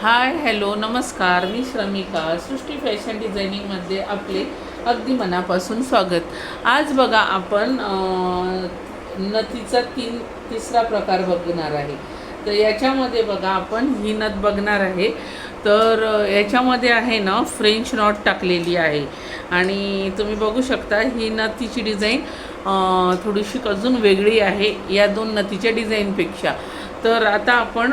Hi hello नमस्कार. मी श्रमिका सृष्टी fashion डिझायनिंगमध्ये आपले अगदी मनापासून स्वागत. आज बघा आपण नथीचा तीन तिसरा प्रकार बघणार आहे. तर याच्यामध्ये बघा आपण ही नथ बघणार आहे. तर याच्यामध्ये आहे ना फ्रेंच नॉट टाकलेली आहे. आणि तुम्ही बघू शकता ही नथीची डिझाईन थोडीशी अजून वेगळी आहे या दोन नथीच्या डिझाईनपेक्षा तर आता आपण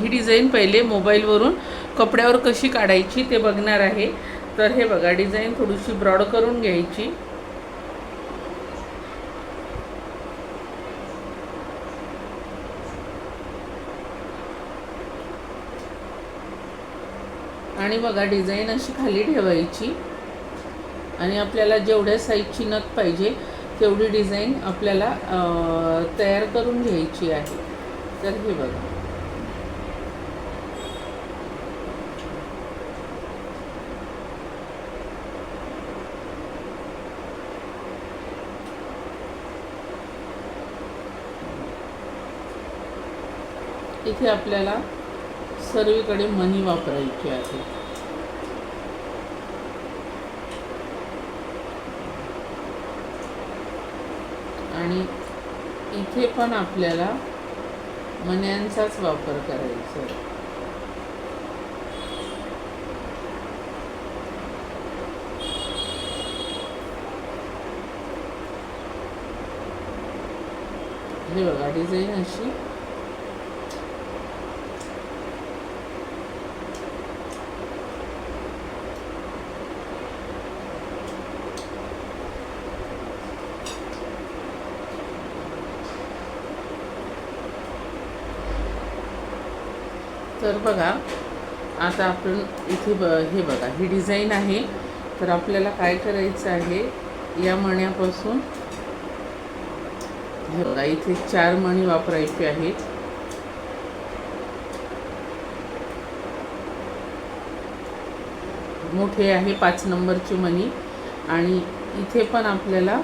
ही डिझाईन पहिले मोबाईलवरून कपड्यावर कशी काढायची ते बघणार आहे. तर हे बघा डिझाईन थोडीशी ब्रॉड करून घ्यायची. आणि बघा डिझाईन अशी खाली ठेवायची. आणि आपल्याला जेवढ्या साईजची नथ पाहिजे तेवढी डिझाईन आपल्याला तयार करून घ्यायची आहे. तर हे बघा. इथे आपल्याला सर्वीकडे मनी वापरायची आहे. आणि इथे पण आपल्याला मन्यांचाच वापर करायचा आहे हे बघा डिझाईन अशी तर बघा आता आपण इथे ब हे बघा ही डिझाईन आहे. तर आपल्याला काय करायचं आहे? या मण्यापासून हे बघा इथे चार मणी वापरायचे आहेत. मोठे आहे पाच नंबरची मणी. आणि इथे पण आपल्याला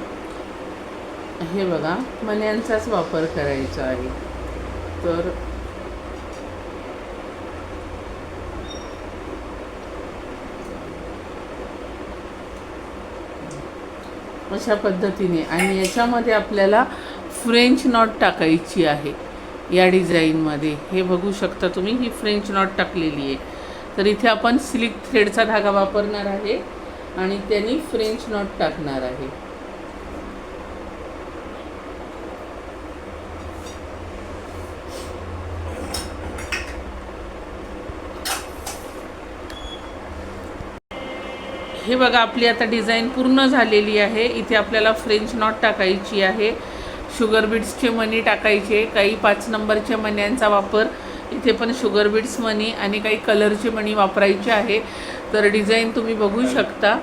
हे बघा मण्यांचाच वापर करायचा आहे. तर अशा पद्धतीने. आणि याच्यामध्ये आपल्याला फ्रेंच नॉट टाकायची आहे या डिझाईनमध्ये. हे बघू शकता तुम्ही ही फ्रेंच नॉट टाकलेली आहे. तर इथे आपण सिलिक थ्रेडचा धागा वापरणार आहे आणि त्यांनी फ्रेंच नॉट टाकणार आहे. हे बघा आपली आता डिझाईन पूर्ण झालेली आहे. इथे आपल्याला फ्रेंच नॉट टाकायची आहे. शुगर बीट्सचे मनी टाकायचे काही पाच नंबरच्या मण्यांचा वापर. इथे पण शुगर बीट्स मनी आणि काही कलरचे मणी वापरायचे आहे. तर डिझाईन तुम्ही बघू शकता.